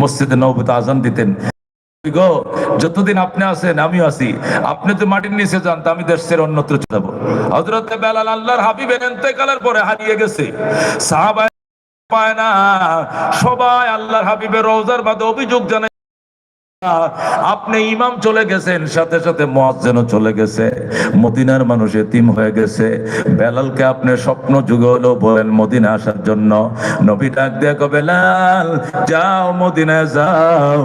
মসজিদে নবীতে আজান দিতেন। গো, যতদিন আপনি আছেন, আমিও আছি। আপনি তো মাটির নিচে যান আমি দেশের অন্যত্র চলে যাব। হজরত বেলাল আল্লাহর হাবিবের এতেকালের পরে হারিয়ে গেছে। সাহাবায় পায় না। সবাই আল্লাহর হাবিবের রোজার বাদে অভিযোগ জানায় আপনি ইমাম চলে গেছেন, সাথে সাথে মহাজেনও চলে গেছে। মদিনার মানুষ এতিম হয়ে গেছে। বেলালকে আপনি স্বপ্ন যুগে হলেও বলেন, মদিনা আসার জন্য। নবী ডাক কো বেলাল, যাও মদিনায় যাও।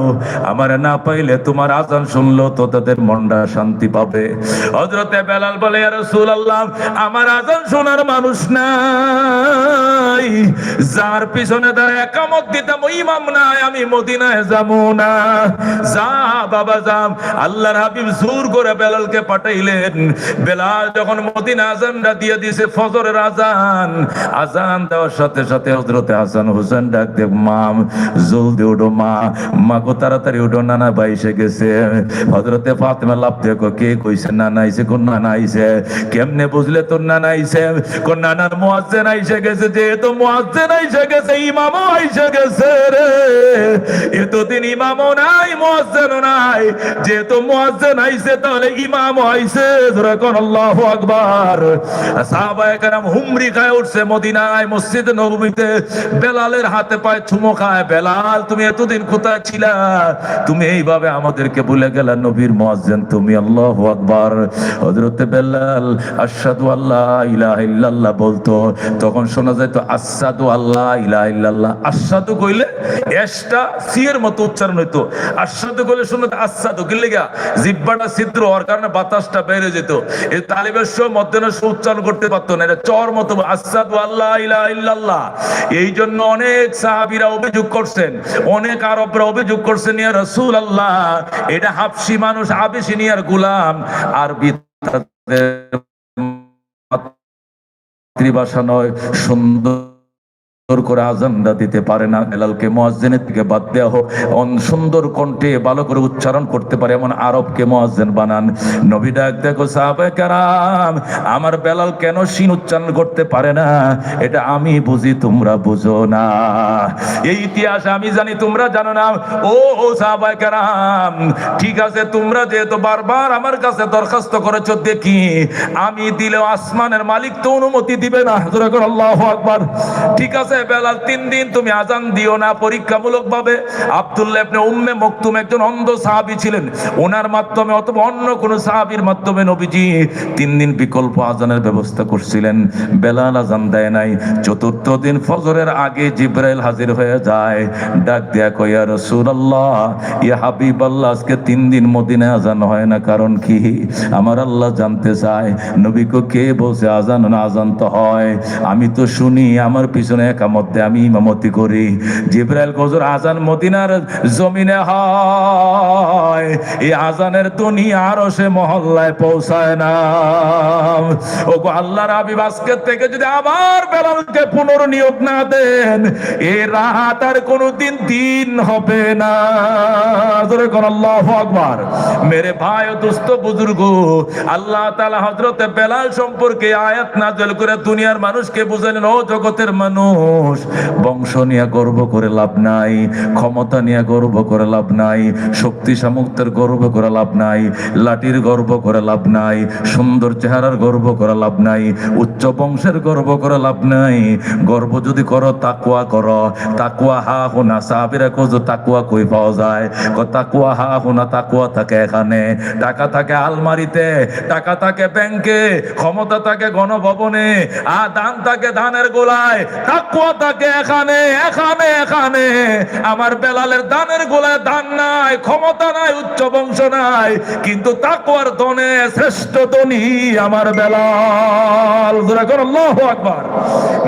আমারে না পাইলে তোমার আজান শুনলো তো তাদের মনটা শান্তি পাবে। হজরতে বেলাল বলে রসুল আল্লাহ আমার আজান শোনার মানুষ নাই। যার পিছনে দাঁড়ায় একামত দিতাম, ইমাম নাই, আমি মদিনায় যাব না। যা, বাবা যাম আল্লাহর হাবিব জোর করে বেলালকে পাঠাইলেন। বেলাল যখন মদিনা আজানটা দিয়ে দিয়েছে, ফজরের আজান। আজান দেওয়ার সাথে সাথে হজরতে হাসান হোসেন ডাক মাম জলদি উঠো, মা। মা গো, তাড়াতাড়ি উঠো, নানা ভাই এসে গেছে। হজরতে ফাতেমা লাভ দেখো কে কইছে, নানা কোন নানা কেমনে বুঝলে তোর নানা কোন নানার মুয়াজ্জিন আইসে গেছে যেহেতু মুয়াজ্জিন আইসে গেছে, ইমামও আইসে গেছে রে। এতদিন ইমামও নাই মুয়াজ্জিনও নাই। যেহেতু মুয়াজ্জিন আইছে, তাহলে আইছে। জোরে কোন আল্লাহু আকবার। সাহাবায়ে কেরাম হুমরি খায় উঠছে মদিনায়, মসজিদ বেলালের হাতে পায়ে খায়। বেলাল, তুমি এতদিন কোথায় তুমি এইভাবে আমাদেরকে নবীর মুয়াজ্জিন, তুমি আল্লাহু আকবার। বেলাল আল্লাহ ইল্লাল্লাহ বলতো, তখন শোনা যেত আসাদু আল্লাহ ইলাহা ইল্লাল্লাহ। আসাদু কইলে, এসটা সিয়ের মতো উচ্চারণ হইতো। আসাদু কইলে শুনে আসাদু, কি লেগা? জিব্বাটা ছিদ্র হওয়ার কারণে বাতাসটা বেড়ে যেত। তালিবের মধ্যে উচ্চারণ করতে পারতো না। এটা চর মতো আল্লাহ ইলাহা ইল্লাল্লাহ। এই জন্য অনেক সাহাবীরা অভিযোগ করছেন, অনেক আরবরা অভিযোগ করছেন, ইয়া রাসূল আল্লাহ এটা হাফসি মানুষ আবিসিনিয়ার গুলাম। তাদের মাতৃভাষা নয়, সুন্দর উচ্চারণ করতে পারে এমন বানান। নবী ডাক দেখো আমার বেলাল কেন সিন উচ্চারণ করতে পারে না? এটা আমি বুঝি, তোমরা বুঝো না। এই ইতিহাস আমি জানি, তোমরা জানো না। ও ঠিক আছে, তোমরা যেহেতু বারবার আমার কাছে দরখাস্ত করেছ, দেখি। আমি দিলেও আসমানের মালিক তো অনুমতি দিবে না। ঠিক আছে বেলাল তিন দিন তুমি আজান দিও না পরীক্ষামূলক ভাবে আব্দুল্লাহ ইবনে উম্মে মকতুম একজন অন্ধ সাহাবী ছিলেন। ওনার মাধ্যমে অথবা অন্য সাহাবীর মাধ্যমে নবীজি তিন দিন বিকল্প আজানের ব্যবস্থা করছিলেন। বেলাল আজান দেয় নাই। চতুর্থ দিন ফজরের আগে জিব্রাইল হাজির হয়ে যায়। ডাক দেয়া কইয়া রাসূলুল্লাহ, ইয়া হাবিবাল্লাহ, আজকে তিন দিন মদিনায় আজান হয় না, কারণ কি? আমার আল্লাহ জানতে চায়। নবীকে কে বলছে আজান না আজান তো হয়? আমি তো শুনি, আমার পিছনে একামত দেয়, আমি ইমামতি করি। জিব্রাইল গজর আজান মদিনার জমিনে হয়। এই আজানের দুনিয়া আরও সে মহল্লায় পৌঁছায় না। ও আল্লাহর হাবিব আজকের থেকে যদি আবার বেলালকে পুনর্নিয়োগ না দেন এ রাত আর কোনোদিন দিন হবে না। কোন আল্লাহু আকবার। মেরে ভাই ও বুজুর্গ, আল্লাহ বেলাল সম্পর্কে আয়াত করে দুনিয়ার মানুষকে বুঝালেন, ও জগতের মানুষ, বংশ নিয়ে গর্ব করে লাভ নাই, ক্ষমতা নিয়ে গর্ব করে লাভ নাই, শক্তি সামর্থ্যের গর্ব করে লাভ নাই, লাঠির গর্ব করে লাভ নাই, সুন্দর চেহারার গর্ব করে লাভ নাই, উচ্চ বংশের গর্ব করে লাভ নাই, গর্ব যদি করো তাকুয়া করো তাকুয়া হা হোনা, সাহাবিরা কোজ তাকুয়া কই পাওয়া যায়? ক তাকুয়া, হা হোনা তাকুয়া থাকে এখানে। টাকা থাকে আলমারিতে, টাকা থাকে ব্যাংকে, ক্ষমতা থাকে গণভবনে, আর দান থাকে ধানের গোলায়, তাকুয়া থাকে এখানে এখানে এখানে। আমার বেলালের দানের গোলায় দান নাই, ক্ষমতা নাই, উচ্চ বংশ নাই, কিন্তু তাকুয়ার ধনে শ্রেষ্ঠ ধনী আমার বেলাল। আকবার।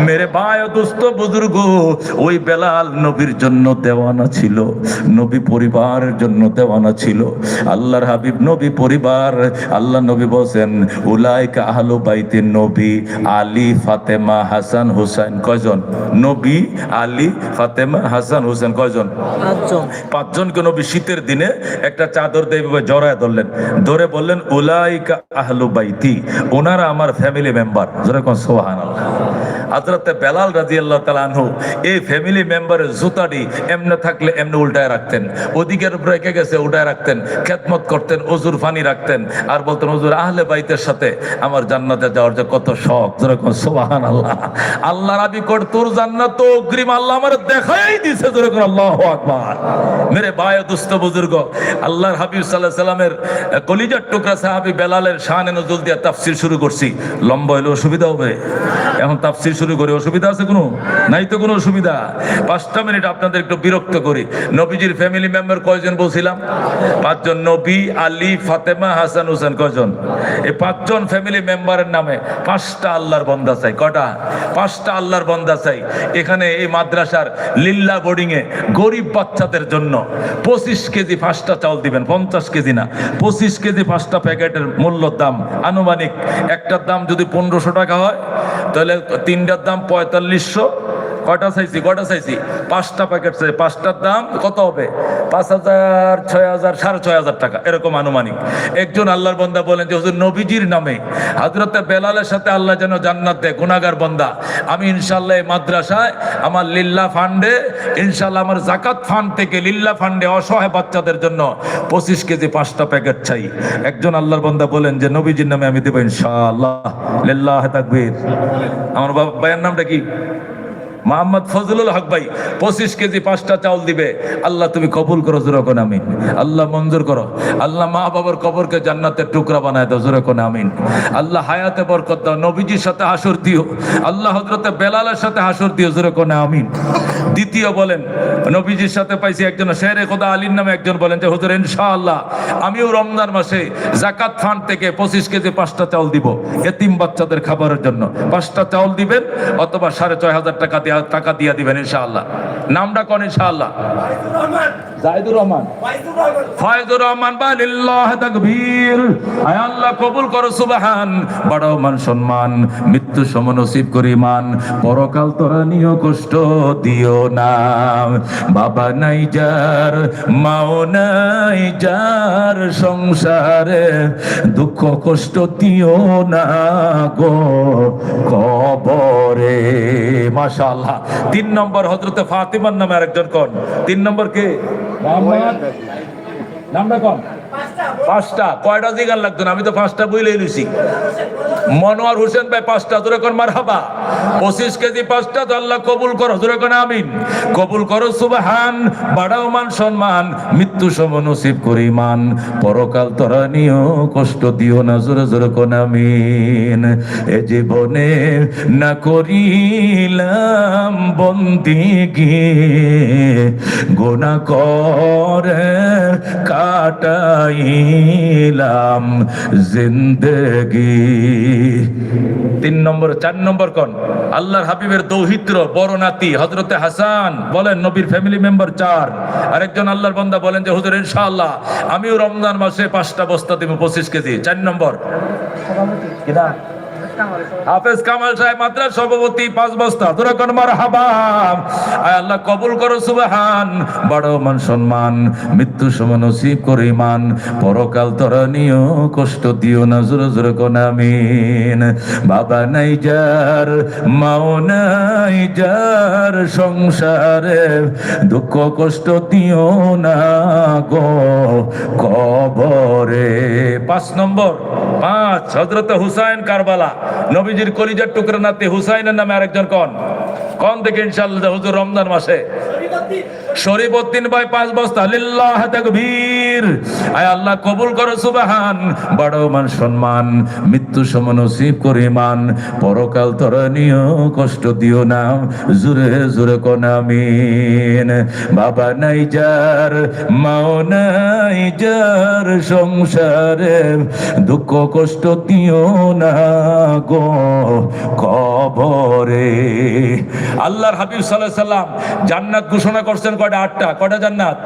মেরে ভাই দুস্থ বুজুর্গ, ওই বেলাল নবীর জন্য দেওয়ানা ছিল। নবী পরিবারের জন্য দেওয়ানা ছিল। আল্লাহর হাবিব নবী পরিবার আল্লাহ নবী বলছেন উলাইকা আহলু বাইতে নবী আলী ফাতেমা হাসান হুসাইন কয়জন? নবী আলী ফাতেমা হাসান হুসেন কয়জন? পাঁচজনকে নবী শীতের দিনে একটা চাদর এভাবে জড়ায় ধরলেন। ধরে বললেন উলাইকা আহলু বাইতি ওনারা আমার ফ্যামিলি মেম্বার যেরকম সোহান হাজরতে বেলাল রাজি আল্লাহ তালানহু এই ফ্যামিলি মেম্বারের জুতাটি এমনে থাকলে এমনি উল্টায় রাখতেন। ওদিকের উপরে রেখে গেছে, উল্টায় রাখতেন। খেদমত করতেন, অজুর ফানি রাখতেন। আর বলতেন অজুর আহলে বাইতের সাথে আমার জান্নাতে যাওয়ার যে কত শখ যেরকম সোহান আল্লাহ আল্লাহ রাবি কর, তোর জান্নাত অগ্রিম, আল্লাহ আমার দেখাই দিছে যেরকম আল্লাহ আকবার। মেরে ভাই দুস্থ বুজুর্গ, আল্লাহর হাবিব সাল্লাহ সাল্লামের কলিজার টুকরা সাহাবি বেলালের শান নজুল দিয়ে তাফসির শুরু করছি। লম্বা হলে অসুবিধা হবে। এখন তাফসির শুরু করি, অসুবিধা আছে কোনো? নাই তো কোনো অসুবিধা। পাঁচটা মিনিট আপনাদের একটু বিরক্ত করি। নবীজির ফ্যামিলি মেম্বার কয়জন বলছিলাম? পাঁচজন, নবী, আলী, ফাতেমা, হাসান, হোসেন, কয়জন? এই পাঁচজন ফ্যামিলি মেম্বারের নামে পাঁচটা আল্লাহর বন্দা চাই। কটা? পাঁচটা আল্লাহর বন্দা চাই। এখানে এই মাদ্রাসার লিল্লা বোর্ডিং এ গরিব বাচ্চাদের জন্য পঁচিশ কেজি পাঁচটা চাউল দিবেন, পঞ্চাশ কেজি না। পঁচিশ কেজি পাঁচটা প্যাকেটের মূল্য দাম আনুমানিক একটার দাম যদি পনেরোশো টাকা হয়, তাহলে তিনটার দাম পঁয়তাল্লিশশো। কয়টা চাইছি কয়টা চাইছি? পাঁচটা প্যাকেট চাই। পাঁচটার দাম কত হবে? পাঁচ হাজার, ছয় হাজার, সাড়ে ছয় হাজার টাকা, এরকম আনুমানিক। একজন আল্লাহর বন্দা বলেন যে, হুজুর, নবীজির নামে হাজরতে বেলালের সাথে আল্লাহ যেন জান্নাত দেয় গুনাগার বন্দা। আমি ইনশাল্লাহ এই মাদ্রাসায় আমার লিল্লা ফান্ডে ইনশাল্লাহ আমার জাকাত ফান্ড থেকে লিল্লা ফান্ডে অসহায় বাচ্চাদের জন্য পঁচিশ কেজি পাঁচটা প্যাকেট চাই। একজন আল্লাহর বন্দা বলেন যে, নবীজির নামে আমি দেবো ইনশাআল্লাহ। লিল্লাহ তাকবীর। আমার বাবা ভাইয়ের নামটা কি? মোহাম্মদ ফজলুল হক ভাই, পঁচিশ কেজি পাঁচটা চাউল দিবে। আল্লাহ তুমি কবুল করো জোরকন আমিন। আল্লাহ মঞ্জুর করো। আল্লাহ মা বাবার কবরকে জান্নাতের টুকরা বানায় দাও জোরকন আমিন। আল্লাহ হায়াতে বরকত দাও, নবীজির সাথে হাসর দিও। আল্লাহ হজরতে বেলালের সাথে হাসর দিও জোরকন আমিন। দ্বিতীয় বলেন, নবীজির সাথে পাইছি একজন শেরে খোদা আলীর নামে একজন বলেন যে, হুজুর, ইনশাআল্লাহ আমিও রমজান মাসে জাকাত ফান্ড থেকে পঁচিশ কেজি পাঁচটা চাউল দিব, এতিম বাচ্চাদের খাবারের জন্য। পাঁচটা চাউল দিবেন, অথবা সাড়ে ছয় হাজার টাকা দিয়া টাকা দিয়ে দিবেন ইনশাআল্লাহ। নামটা কোন ইনশাআল্লাহ? জাহিদুর রহমান। আল্লাহ কবুল মৃত্যু সম করি মান পরকাল তোরা কষ্ট, দিও না। বাবা নাই যার, মাও নাই যার সংসারে দুঃখ কষ্ট দিও না গো কবরে। মাশাআল্লাহ। তিন নম্বর হযরতে ফাতিমার নামে আরেকজন কোন। তিন নম্বর কে? মোহাম্মদ নাম্বার কোন পাঁচটা, কয়টা জিগান লাগতো না? আমি তো পাঁচটা বইলেই লইছি। মনোয়ার হোসেন ভাই পাঁচটা দূরে কোন মার হাবা পঁচিশ কেজি পাঁচটা, তো আল্লাহ কবুল করো দূরে কোন আমিন। কবুল করো, সুবাহান, বাড়াও মান সম্মান, মৃত্যু সম নসিব করি মান পরকাল তোরা নিও, কষ্ট দিও না, জোরে জোরে কোন আমিন। এ জীবনে না করিলাম বন্দি গোনা করে কাটাইলাম জিন্দগি। তিন নম্বর চার নম্বর কোন? আল্লাহর হাবিবের দৌহিত্র বড় নাতি হজরতে হাসান। বলেন নবীর ফ্যামিলি মেম্বার চার। আরেকজন আল্লাহর বন্দা বলেন যে হুজুর ইনশাআল্লাহ আমিও রমজান মাসে পাঁচটা বস্তা দিব পঁচিশ কেজি। চার নম্বর। হাফেজ কামাল সাহেব মাদ্রাস সভাপতি পাঁচ বস্তা। তোরা কোন মার হাবাম আয় আল্লাহ, কবুল করো, সুবহান। বড় মান সম্মান, মৃত্যু সমান নসিব করে মান পরকাল তোরা নিও কষ্ট দিও না, জোরে জোরে কোন আমিন। বাবা নাই যার, মাও নাই যার, সংসারে দুঃখ, কষ্ট দিও না গো। কবরে পাঁচ নম্বর, পাঁচ হজরত হুসাইন কারবালা। নবীজির কলিজার টুকরা নাতি হুসাইনের নামে আরেকজন কন। কন থেকে ইনশাল্লাহ হুজুর রমজান মাসে। শরীফউদ্দিন ভাই পাঁচ বস্তা, লিল্লাহ তাকবীর। আয় আল্লাহ কবুল করো, সুবহান। বড় মান সম্মান, মৃত্যু সম নসিব করে মান পরকাল তোরা নিও কষ্ট দিও না জুরে জুরে আমিন। বাবা নাই যার, মাও নাই যার, সংসারে দুঃখ কষ্ট দিও না গো। কবরে। আল্লাহর হাবিব সাল্লাল্লাহু আলাইহি সাল্লাম জান্নাত ঘোষণা করছেন কয়টা? আটটা। কয়টা জান্নাত?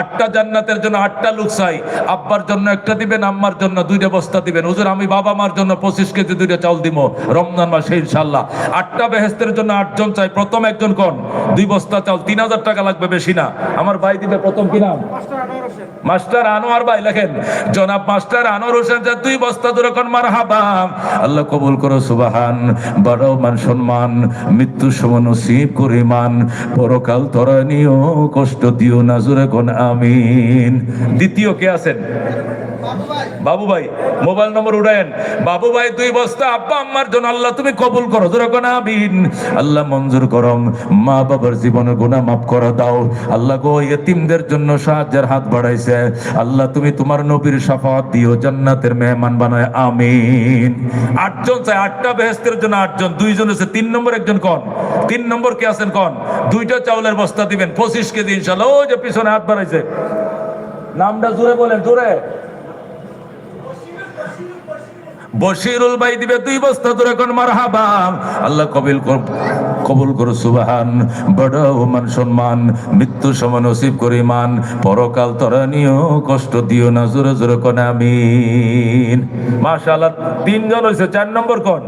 আটটা জান্নাতের জন্য আটটা লুক চাই। আব্বার জন্য একটা দিবেন আম্মার জন্য দুইটা বস্তা দিবেন। হুজুর আমি বাবা মার জন্য পঁচিশ কেজি দুইটা চাউল দিব। রমজান মাসে ইনশাল্লাহ আটটা বেহেস্তের জন্য আটজন চাই। প্রথম একজন কোন? দুই বস্তা চাউল। তিন হাজার টাকা লাগবে বেশি না। আমার ভাই দিবে প্রথম কি নাম? মাস্টার আনোয়ার ভাই লেখেন জনাব মাস্টার আনোয়ার হোসেন যা দুই বস্তা দূরে কোন মার আল্লাহ কবুল করো সুবাহান বড় মান সম্মান, মৃত্যু সমান নসিব করে মান। পরকাল তরানিও কষ্ট দিও না জোরে আমিন। দ্বিতীয় কে আছেন? বাবু ভাই, মোবাইল নম্বর উড়ায়েন বাবু ভাই, দুই বস্তা, আব্বা, আম্মার জন্য আল্লাহ তুমি কবুল করো। জোরে কোন, আমিন। আল্লাহ মঞ্জুর করম। মা বাবার জীবনের গুনাহ মাফ করে দাও। আল্লাহ গো, ইয়েতিমদের জন্য সাহায্যের হাত বাড়াইছে। আল্লাহ তুমি তোমার নবীর শাফাত দিও, জান্নাতের মেহমান বানায়। আমিন। আটজন চাই, আটটা বেহেস্তের জন্য আটজন। দুইজন আছে তিন নম্বর, একজন কোন? তিন নম্বর কে আছেন কোন? দুইটা চাউলের বস্তা দিবেন, পঁচিশ কেজি ইনশাল্লাহ ওই যে পিছনে হাত বাড়াইছে। নামটা জোরে বলেন, জোরে। বশিরুল ভাই দিবে দুই বস্তা তোর কোন মারহাবা? আল্লাহ কবিল কবুল করো সুবাহান। বড় মান সম্মান, মৃত্যু সমান নসিব করে মান। পরকাল তরা নিও কষ্ট দিও না, জোরে জোরে কোন আমিন। মাশাআল্লাহ, তিনজন হয়েছে চার নম্বর কোন?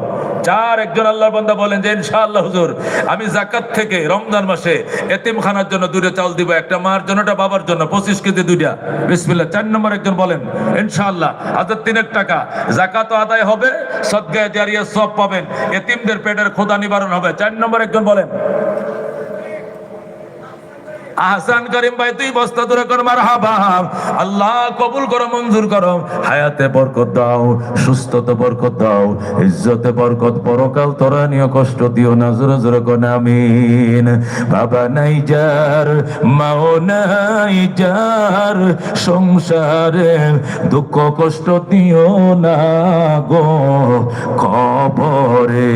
চার একজন আল্লাহর বান্দা বলেন যে, ইনশাআল্লাহ হুজুর, আমি জাকাত থেকে রমজান মাসে এতিমখানার জন্য দুইটা চাল দিব, একটা মার জন্য, একটা বাবার জন্য, পঁচিশ কেজি দুইটা। বিসমিল্লাহ, চার নম্বর একজন বলেন, ইনশাআল্লাহ, হাজার তিনেক টাকা। জাকাত আদায় হবে, সদ্গায় জারিয়া সব পাবেন, এতিমদের পেটের খোদা নিবারণ হবে। চার নম্বর একজন বলেন আহসান করিম ভাই, তুই বস্তা দূরে কর মার আল্লাহ কবুল করো, মঞ্জুর করো। হায়াতে বরকত দাও, সুস্থতে বরকত দাও, ইজ্জতে বরকত, পরকাল তোরা নিয়ে কষ্ট দিও না, জোরে জোরে কোন আমিন। বাবা নাই যার, মাও নাই যার, সংসারে দুঃখ কষ্ট দিও না গো। কবরে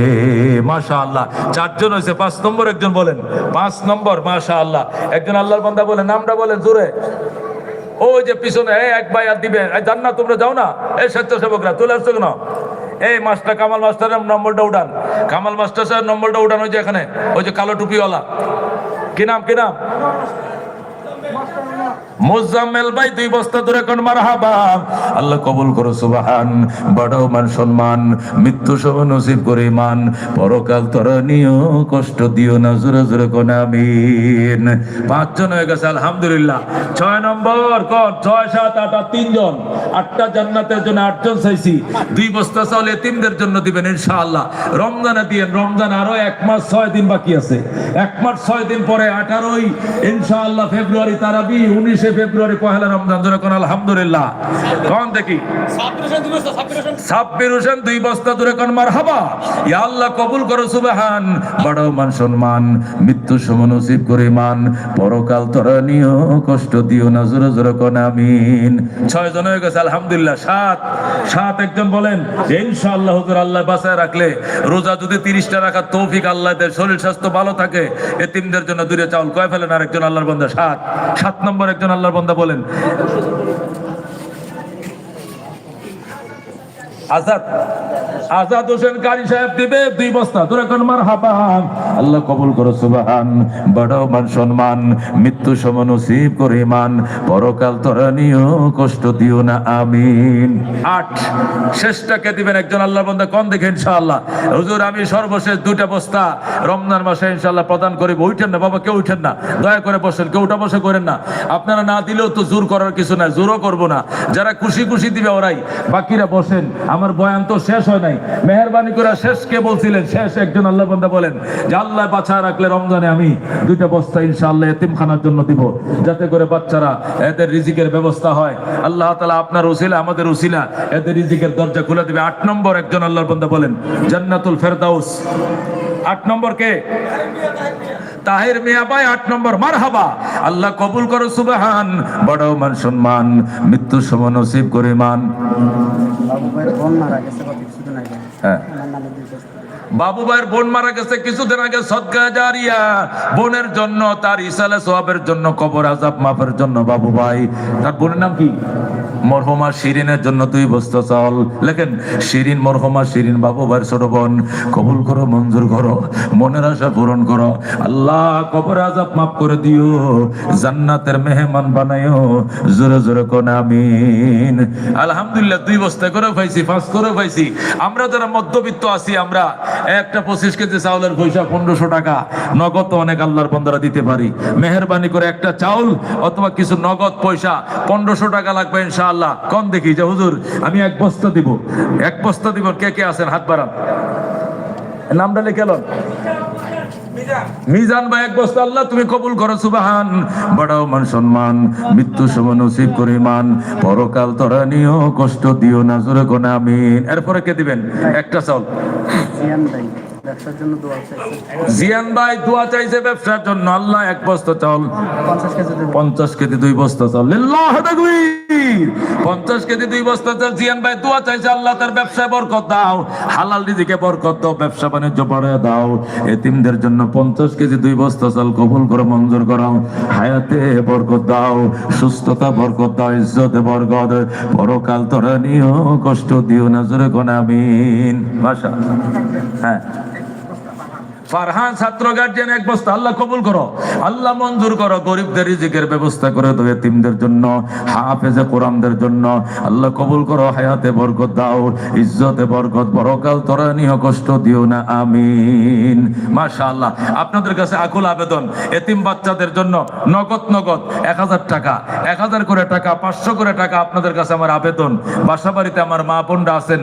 মাশা আল্লাহ চারজন হয়েছে পাঁচ নম্বর একজন বলেন, পাঁচ নম্বর মাশা আল্লাহ একজন আল্লাহর বান্দা বলে, নামটা বলে জোরে। ওই যে পিছনে, এই এক ভাই আর দিবে জান না তোমরা যাও না, এই স্বেচ্ছাসেবকরা, তুলে আসছো কেন? এই মাস্টার, কামাল মাস্টারের নম্বরটা উঠান। কামাল মাস্টার স্যার, নম্বরটা উঠান ওই যে এখানে, ওই যে কালো টুপিওয়ালা। কি নাম কি নাম? মোজাম্মেল ভাই, দুই বস্তা ধরে কোন মারহাবা? আল্লাহ কবুল করো, সুবাহান। বড় মান সম্মান, মৃত্যু সহ নসিব করে মান পরকাল তর নিও, কষ্ট দিও না, জোরে জোরে কোন আমিন। পাঁচজন হয়ে গেছে, আলহামদুলিল্লাহ। ছয় নম্বর, কোন? ছয়, সাত, আট আর তিনজন। আটটা জান্নাতের জন্য আটজন চাইছি। দুই বস্তা চাউল এতিমদের জন্য দিবেন, ইনশাআল্লাহ। রমজানে দিয়েন, রমজান আরও এক মাস, ছয় দিন বাকি আছে। এক মাস, ছয় দিন পরে আঠারোই, ইনশাআল্লাহ, ফেব্রুয়ারি, তারাবি, উনিশে ফেব্রুয়ারি পহেলা রমজান কোন আলহামদুলিল্লাহ। কন দেখি। সাব্বির হোসেন, দুই বস্তা দূরে কোন মার হাবা ইয়া আল্লাহ, কবুল করো, সুবহান। বড় মান সম্মান, মৃত্যু সমান নসিব করে মান। পরকাল তরা নিও কষ্ট দিও না, জোরে জোরে কোন আমিন। ছয় জন হয়ে গেছে, আলহামদুলিল্লাহ, সাত। সাত একজন বলেন, ইনশাআল্লাহ হুজুর আল্লাহ বাঁচায় রাখলে রোজা যদি তিরিশটা রাখার তৌফিক আল্লাহ দেয়, শরীর স্বাস্থ্য ভালো থাকে, এতিমদের জন্য দূরে চাউল কয় ফেলেন আরেকজন আল্লাহর বান্দা, সাত। সাত নম্বর একজন আল্লাহর বান্দা বলেন আজাদ আজাদ হোসেন কারি সাহেব দিবে দুই বস্তা। তোর এখন মার হাবা আল্লাহ কবুল করো, সুবাহান। বড় মান সম্মান, মৃত্যু সমান নসিব করে মান পরকাল তোরা নিও, কষ্ট দিও না, আমিন। আট, শেষটাকে দিবেন একজন আল্লাহ বন্ধা কোন দেখে ইনশাআল্লাহ? হুজুর, আমি সর্বশেষ দুইটা বস্তা রমজান মাসে ইনশাআল্লাহ প্রদান করিব। উঠেন না, বাবা, কেউ উঠেন না। দয়া করে বসেন, কেউ উঠা বসে করেন না। আপনারা না দিলেও তো জোর করার কিছু নাই, জোরও করব না। যারা খুশি খুশি দিবে ওরাই। বাকিরা বসেন, আমার বয়ান তো শেষ হয় নাই। মেহরবানি করে শেষ কে বলছিলেন, শেষ একজন আল্লাহ বন্ধা বলেন, যে আল্লাহ বাছা রাখলে রমজানে আমি দুইটা বস্তা ইনশাআল্লাহ এতিমখানার জন্য দিব, যাতে করে বাচ্চারা এদের রিজিকের ব্যবস্থা হয়। আল্লাহ তালা আপনার উসিলা আমাদের উসিলা, এদের রিজিকের দরজা খুলে দিবে। আট নম্বর একজন আল্লাহর বন্ধা বলেন, জান্নাতুল ফেরদাউস। আট নম্বর কে? তাহের মিয়া ভাই আট নম্বর, মারহাবা। আল্লাহ কবুল করো, সুবহান। বড় মান সম্মান, মৃত্যু সমান নসিব করে মান। মারা হ্যাঁ। বাবু ভাইয়ের বোন মারা গেছে কিছুদিন আগে সদকা জারিয়া। বোনের জন্য, তার ইসালে সোয়াবের জন্য, কবর আজাব মাফের জন্য, বাবু ভাই। তার বোনের নাম কি? মরহুমা শিরিনের জন্য দুই বস্তা চাল। লেখেন, শিরিন মরহুমা শিরিন বাবু ভাইয়ের ছোট বোন। কবুল করো, মঞ্জুর করো, মনের আশা পূরণ করো। আল্লাহ কবর আজাব মাফ করে দিও, জান্নাতের মেহমান বানায়ো জোরে জোরে কোন আমিন। আলহামদুলিল্লাহ, দুই বস্তা করে পাইছি, পাঁচ করে পাইছি। আমরা যারা মধ্যবিত্ত আছি, আমরা একটা পঁচিশ কেজি চাউলের পয়সা পনেরোশো টাকা। নগদ অনেক আল্লাহর বন্ধরা দিতে পারি। মেহরবানি করে একটা চাউল অথবা কিছু নগদ পয়সা পনেরোশো টাকা লাগবে ইনশাআল্লাহ। কম দেখি যে, হুজুর, আমি এক বস্তা দিব। এক বস্তা দিব, কে কে আছেন? হাত বাড়ান। নামটা লিখে। মিজান ভাই, এক বস্তা, আল্লাহ তুমি কবুল করো, সুবাহান। মান সম্মান, মৃত্যু নসিব করে মান পরকাল তোরা নিও, কষ্ট দিও না, জোরে আমিন। এরপরে কে দিবেন? একটা চাউল। জিয়ান ভাই দোয়া চাইছে। ভাই দোয়া চাইছে ব্যবসার জন্য। আল্লাহ এক বস্তা চাউল। পঞ্চাশ কেজি দুই বস্তা চাল পঞ্চাশ কেজি দুই বস্তা চাল জিয়ান ভাই দোয়া চাইছে আল্লাহ তার ব্যবসায় বরকত দাও। হালাল রিজিকে বরকত দাও ব্যবসা বাণিজ্য বাড়ায় দাও। এতিমদের জন্য পঞ্চাশ কেজি দুই বস্তা চাল কবুল করে মঞ্জুর করাও। হায়াতে বরকত দাও সুস্থতা বরকত দাও ইজ্জতে বরকত। পরকাল তোরা নিও কষ্ট দিও না জোরে কোন আমিন। মাশা হ্যাঁ। ফারহান ছাত্র গার্জিয়ান এক বস্তা, আল্লাহ কবুল করো। আল্লাহ মঞ্জুর করো, গরিবদের রিজিকের ব্যবস্থা করে দেবে তিমদের জন্য, হাফেজে কোরআনদের জন্য। আল্লাহ কবুল করো, হায়াতে বরকত দাও, ইজ্জতে বরকত বড়কাল তোরা নিহ কষ্ট দিও না, আমিন। মাশাআল্লাহ, আপনাদের কাছে আকুল আবেদন, এতিম বাচ্চাদের জন্য নগদ নগদ এক হাজার টাকা এক হাজার করে টাকা, পাঁচশো করে টাকা আপনাদের কাছে আমার আবেদন। বাসা বাড়িতে আমার মা বোনরা আছেন